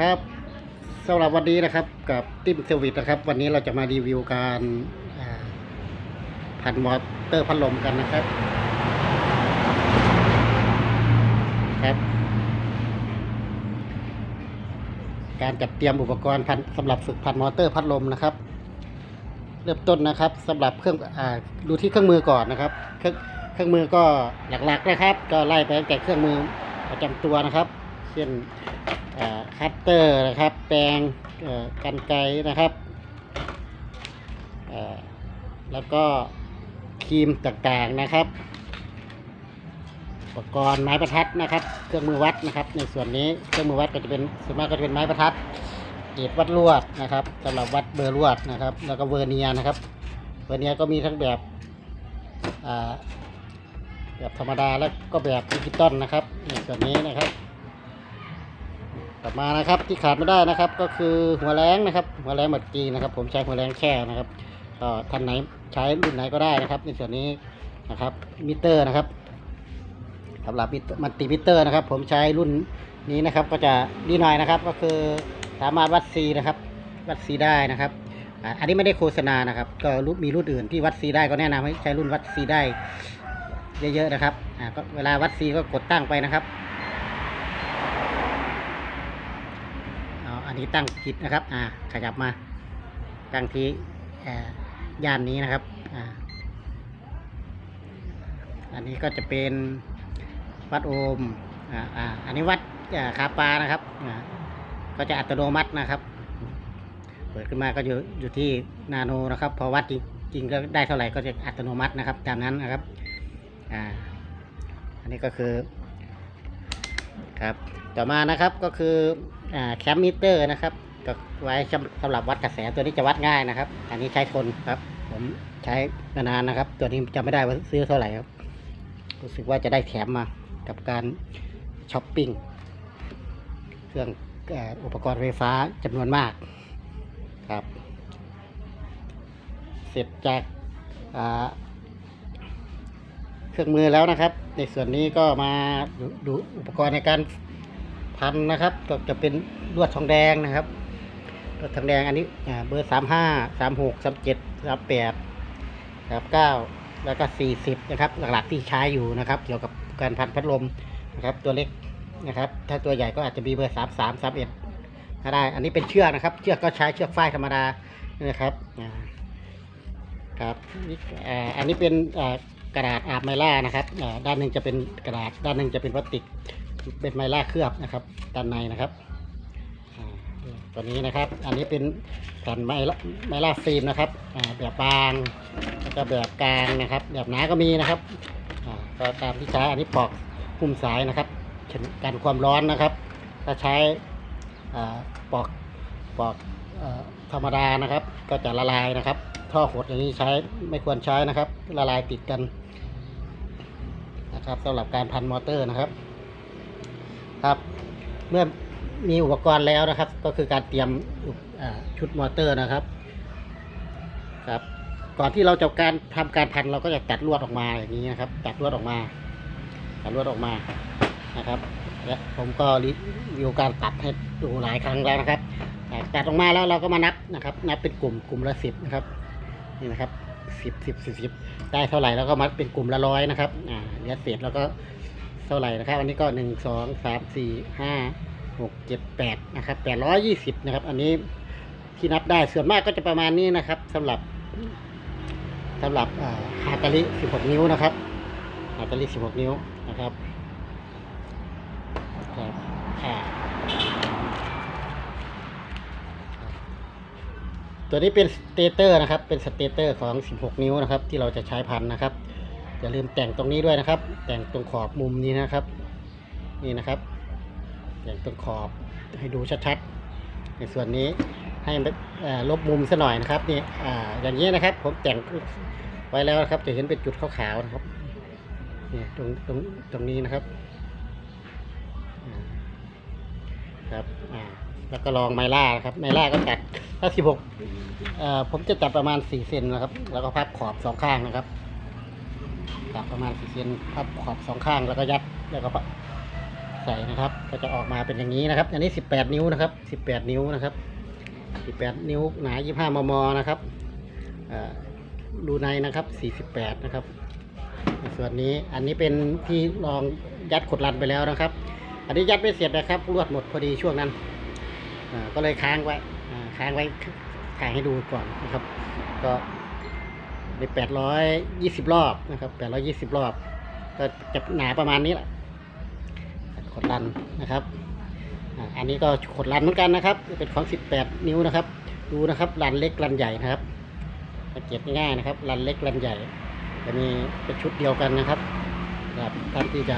ครับสำหรับวันนี้นะครับกับติมเซอร์วิสนะครับ วันนี้เราจะมารีวิวการพันมอเตอร์พัดลมกันนะครับ ครับ การจัดเตรียมอุปกรณ์พันสำหรับฝึกพันมอเตอร์พัดลมนะครับ เริ่มต้นนะครับสำหรับเครื่องอดูที่เครื่องมือก่อนนะครับ เครื่องเครื่องมือก็หลักๆนะครับ ก็ไล่ไปตั้งแต่เครื่องมือประจำตัวนะครับ เช่นอ่า คัตเตอร์นะครับ แปรงกันไกนะครับ แล้วก็ครีมต่างๆนะครับ อุปกรณ์ไม้ประทัดนะครับ เครื่องมือวัดนะครับ ในส่วนนี้เครื่องมือวัดก็จะเป็นส่วนมากก็จะเป็นไม้ประทัดเกรดวัดลวดนะครับสำหรับวัดเบอร์ลวดนะครับ แล้วก็เวอร์เนียนะครับ เวอร์เนียก็มีทั้งแบบแบบธรรมดาแล้วก็แบบดิจิตอลนะครับในส่วนนี้นะครับ ต่อมานะครับที่ขาดไม่ได้นะครับ ก็คือหัวแรงนะครับ หัวแรงหมดกีนะครับ ผมใช้หัวแรงแค่นะครับก็ท่านไหนใช้รุ่นไหนก็ได้นะครับ ในส่วนนี้นะครับมิเตอร์นะครับสำหรับมันติมิเตอร์นะครับ ผมใช้รุ่นนี้นะครับ ก็จะดีหน่อยนะครับ ก็คือสามารถวัดซีนะครับ วัดซีได้นะครับอันนี้ไม่ได้โฆษณานะครับ ก็รุ่นมีรุ่นอื่นที่วัดซีได้ก็แนะนำให้ใช้รุ่นวัดซีได้ เยอะๆนะครับอ่าก็เวลาวัดซีก็กดตั้งไปนะครับเอันนี้ตั้งผิดนะครับ อ่า ขยับมา ตั้งที่ย่านนี้นะครับ อ่า อันนี้ก็จะเป็นวัดโอม อ่า อ่า อันนี้วัดคาปานะครับ อ่า ก็จะอัตโนมัตินะครับ เปิดขึ้นมาก็อยู่อยู่ที่นาโนนะครับ พอวัดจริงก็ได้เท่าไหร่ก็จะอัตโนมัตินะครับ ตามนั้นนะครับ อ่า อันนี้ก็คือครับ ต่อมานะครับก็คือ แคมมิเตอร์นะครับก็ไว้สำหรับวัดกระแสตัวนี้จะวัดง่ายนะครับ อันนี้ใช้ทนครับผมใช้มานานนะครับ ตัวนี้จำไม่ได้ว่าซื้อเท่าไหร่ครับ รู้สึกว่าจะได้แถมมากับการช้อปปิ้งเครื่องอุปกรณ์ไฟฟ้าจำนวนมากครับ เสร็จจากเครื่องมือแล้วนะครับ ในส่วนนี้ก็มาดูดูอุปกรณ์ในการ พันนะครับ ก็จะเป็นลวดทองแดงนะครับลวดทองแดงอันนี้เบอร์สามห้าสามหกสามเจ็ดสามแปดครับเก้าแล้วก็สี่สิบนะครับ หลักๆที่ใช้อยู่นะครับ เกี่ยวกับการพันพัดลมนะครับ ตัวเล็กนะครับ ถ้าตัวใหญ่ก็อาจจะมีเบอร์สามสามสามเอ็ดก็ได้ อันนี้เป็นเชือกนะครับ เชือกก็ใช้เชือกฝ้ายธรรมดานะครับครับอันนี้เป็นกระดาษอาบไมล่านะครับด้านหนึ่งจะเป็นกระดาษ ด้านหนึ่งจะเป็นพลาสติก เป็นไมล่าเคลือบนะครับด้านในนะครับตัวนี้นะครับ อันนี้เป็นแผ่นไมล่าไมล่าฟิล์มนะครับแบบบางแล้วก็แบบกลางนะครับ แบบหนาก็มีนะครับก็ตามที่ใช้อันนี้ปอกหุ้มสายนะครับเช่นกันความร้อนนะครับ ถ้าใช้ปอกปอกธรรมดานะครับ ก็จะละลายนะครับ ท่อหดอย่างนี้ใช้ไม่ควรใช้นะครับ ละลายติดกันนะครับสำหรับการพันมอเตอร์นะครับ ครับ เมื่อมีอุปกรณ์แล้วนะครับ ก็คือการเตรียมชุดมอเตอร์นะครับ ครับ ก่อนที่เราจะการทำการพันเราก็จะตัดลวดออกมาอย่างนี้นะครับ ตัดลวดออกมา ตัดลวดออกมานะครับและผมก็รีวิวการตัดให้ดูหลายครั้งแล้วนะครับตัดออกมาแล้วเราก็มานับนะครับ นับเป็นกลุ่มกลุ่มละสิบนะครับนี่นะครับสิบสิบสิบสิบได้เท่าไหร่แล้วก็มัดเป็นกลุ่มละร้อยนะครับอ่าเหลือเศษแล้วก็ เท่าไหร่นะครับ อันนี้ก็หนึ่งสองสามสี่ห้าหกเจ็ดแปดนะครับแปดร้อยยี่สิบนะครับ อันนี้ที่นับได้ส่วนมากก็จะประมาณนี้นะครับสำหรับสำหรับฮาตาลิ16นิ้วนะครับฮาตาลิ16นิ้วนะครับครับอ่าตัวนี้เป็นสเตเตอร์นะครับ เป็นสเตเตอร์ของ 16 นิ้วนะครับ ที่เราจะใช้พันนะครับ อย่าลืมแต่งตรงนี้ด้วยนะครับ แต่งตรงขอบมุมนี้นะครับ นี่นะครับ แต่งตรงขอบให้ดูชัดๆ ในส่วนนี้ให้ลบมุมซะหน่อยนะครับนี่อ่าอย่างนี้นะครับ ผมแต่งไว้แล้วนะครับ จะเห็นเป็นจุดขาวๆนะครับนี่ตรงตรงตรงนี้นะครับครับอ่าแล้วก็ลองไมล่านะครับไมล่าก็ตัดถ้า16เอ่อผมจะตัดประมาณ4เซนนะครับ แล้วก็พับขอบสองข้างนะครับ ตัดประมาณ4เซนพับขอบสองข้างแล้วก็ยัดแล้วก็ใส่นะครับ ก็จะออกมาเป็นอย่างนี้นะครับ อันนี้18นิ้วนะครับ18นิ้วนะครับ18นิ้วหนา25มมนะครับอ่ารูในนะครับ48นะครับส่วนนี้อันนี้เป็นที่ลองยัดขดรันไปแล้วนะครับ อันนี้ยัดไม่เสร็จนะครับรวดหมดพอดีช่วงนั้นอ่าก็เลยค้างไว้อ่าค้างไว้ถ่ายให้ดูก่อนนะครับ ก็ ในแปดร้อยยี่สิบรอบนะครับแปดร้อยี่สิบรอบ ก็จะหนาประมาณนี้แหละขดรันนะครับ อันนี้ก็ขดรันเหมือนกันนะครับ เป็นของสิบแปดนิ้วนะครับ ดูนะครับรันเล็กรันใหญ่นะครับสังเกตง่ายๆนะครับรันเล็กรันใหญ่จะมีเป็นชุดเดียวกันนะครับสำหรับท่านที่จะ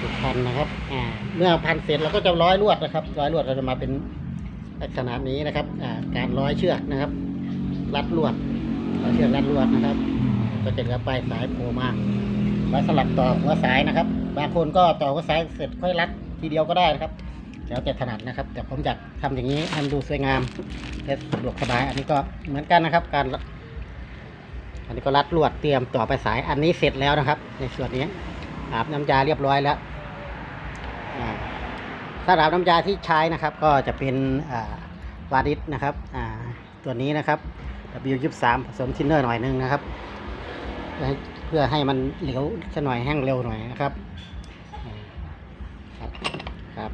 ฝึกพันนะครับอ่าเมื่อพันเสร็จเราก็จะร้อยลวดนะครับ ร้อยลวดเราจะมาเป็นลักษณะนี้นะครับอ่าการร้อยเชือกนะครับ รัดลวด เชือกรัดลวดนะครับ ก็จะเหลือปลายสายโผล่มาไว้สลับต่อหัวสายนะครับ บางคนก็ต่อหัวสายเสร็จค่อยรัดทีเดียวก็ได้นะครับแล้วแต่ถนัดนะครับ แต่ผมอยากทำอย่างนี้ให้มันดูสวยงามและสะดวกสบาย อันนี้ก็เหมือนกันนะครับ การ อันนี้ก็รัดลวดเตรียมต่อไปสาย อันนี้เสร็จแล้วนะครับ ในส่วนนี้อาบน้ำยาเรียบร้อยแล้วอ่าถ้าอาบน้ำยาที่ใช้นะครับ ก็จะเป็นอ่าวาดิสนะครับอ่าตัวนี้นะครับ W23 ผสมทินเนอร์หน่อยนึงนะครับ เพื่อให้มันเหลวสักหน่อยแห้งเร็วหน่อยนะครับครับ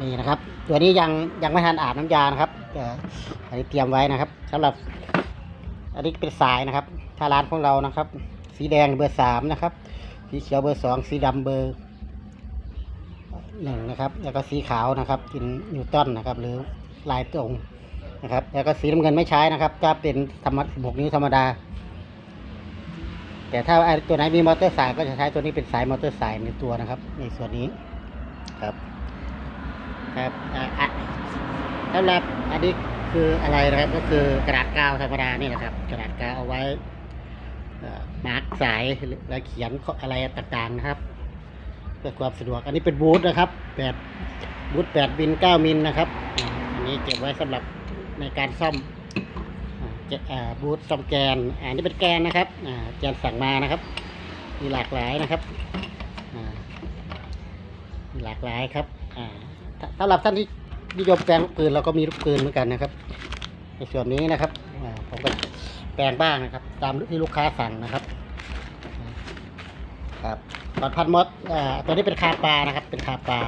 นี่นะครับ ตัวนี้ยังยังไม่ทันอาบน้ำยานะครับแต่อันนี้เตรียมไว้นะครับสำหรับ อันนี้เป็นสายนะครับถ้าร้านของเรานะครับ สีแดงเบอร์สามนะครับ สีเขียวเบอร์สองสีดำเบอร์หนึ่งนะครับ แล้วก็สีขาวนะครับเป็นนิวตันนะครับ หรือลายตรง นะครับ แล้วก็สีน้ำเงินไม่ใช้นะครับ ก็เป็นธรรมะ16 นิ้วธรรมดา แต่ถ้าตัวไหนมีมอเตอร์สายก็จะใช้ตัวนี้เป็นสายมอเตอร์สายในตัวนะครับ ในส่วนนี้ครับ ครับอะสำหรับอันนี้คืออะไรนะครับ ก็คือกระดาษกาวธรรมดานี่นะครับ กระดาษกาวเอาไว้มาร์กสายแล้วเขียนอะไรต่างๆนะครับเพื่อความสะดวก อันนี้เป็นบูทนะครับแปดบูทแปดมิลเก้ามิลนะครับ อันนี้เก็บไว้สำหรับ ในการซ่อมบูทซ่อมแกนอันนี้เป็นแกนนะครับแกนสั่งมานะครับ มีหลากหลายนะครับมีหลากหลายครับสำหรับท่านที่นิยมแปลงลูกปืนเราก็มีลูกปืนเหมือนกันนะครับ ในส่วนนี้นะครับอ่าผมก็แปลงบ้างนะครับ ตามที่ลูกค้าสั่งนะครับครับหลอดพันมดอ่าตัวนี้เป็นคาปลานะครับ เป็นคาปลา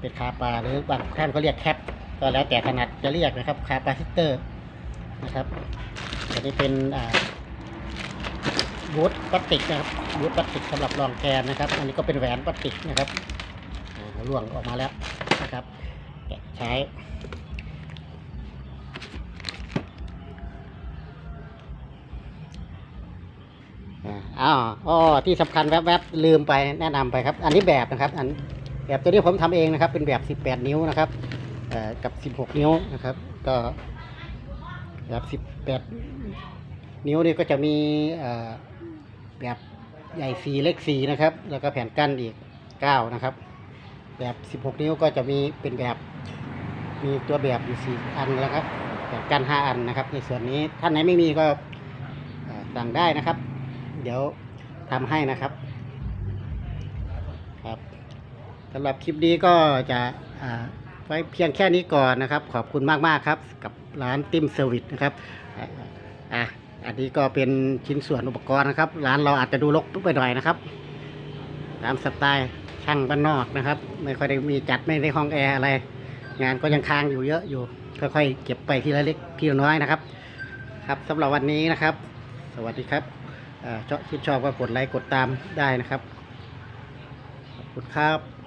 เป็นคาปลาหรือบางท่านก็เรียกแคป ก็แล้วแต่ถนัดจะเรียกนะครับคาปาซิเตอร์นะครับตัวนี้เป็นอ่าบูทพลาสติกนะครับบูทพลาสติกสำหรับรองแกนนะครับ อันนี้ก็เป็นแหวนพลาสติกนะครับอ่าล่วงออกมาแล้วนะครับแกะใช้อ่าอ๋ออ๋อที่สำคัญแวบๆลืมไปแนะนำไปครับ อันนี้แบบนะครับ อันแบบตัวนี้ผมทำเองนะครับ เป็นแบบ 18 นิ้วนะครับ กับ 16 นิ้วนะครับ ก็แบบ18 นิ้วนี่ก็จะมีแบบใหญ่สีเล็กสีนะครับ แล้วก็แผ่นกั้นอีก 9 นะครับ แบบ 16 นิ้วก็จะมีเป็นแบบมีตัวแบบอยู่สี่อันแล้วครับแบบกั้น 5 อันนะครับ ในส่วนนี้ท่านไหนไม่มีก็สั่งได้นะครับ เดี๋ยวทำให้นะครับครับสำหรับคลิปนี้ก็จะอ่า ว้เพียงแค่นี้ก่อนนะครับ ขอบคุณมากๆครับ กับร้านติมเซอร์วิสนะครับอ่าอะอันนี้ก็เป็นชิ้นส่วนอุปกรณ์นะครับ ร้านเราอาจจะดูรกไปหน่อยนะครับ ตามสไตล์ช่างบ้านนอกนะครับ ไม่ค่อยได้มีจัดไม่ได้ห้องแอร์อะไร งานก็ยังค้างอยู่เยอะอยู่ ค่อยๆเก็บไปทีละเล็กทีละน้อยนะครับ ครับสำหรับวันนี้นะครับ สวัสดีครับอ่อชอบชื่นชอบก็กดไลค์กดตามได้นะครับ ขอบคุณครับ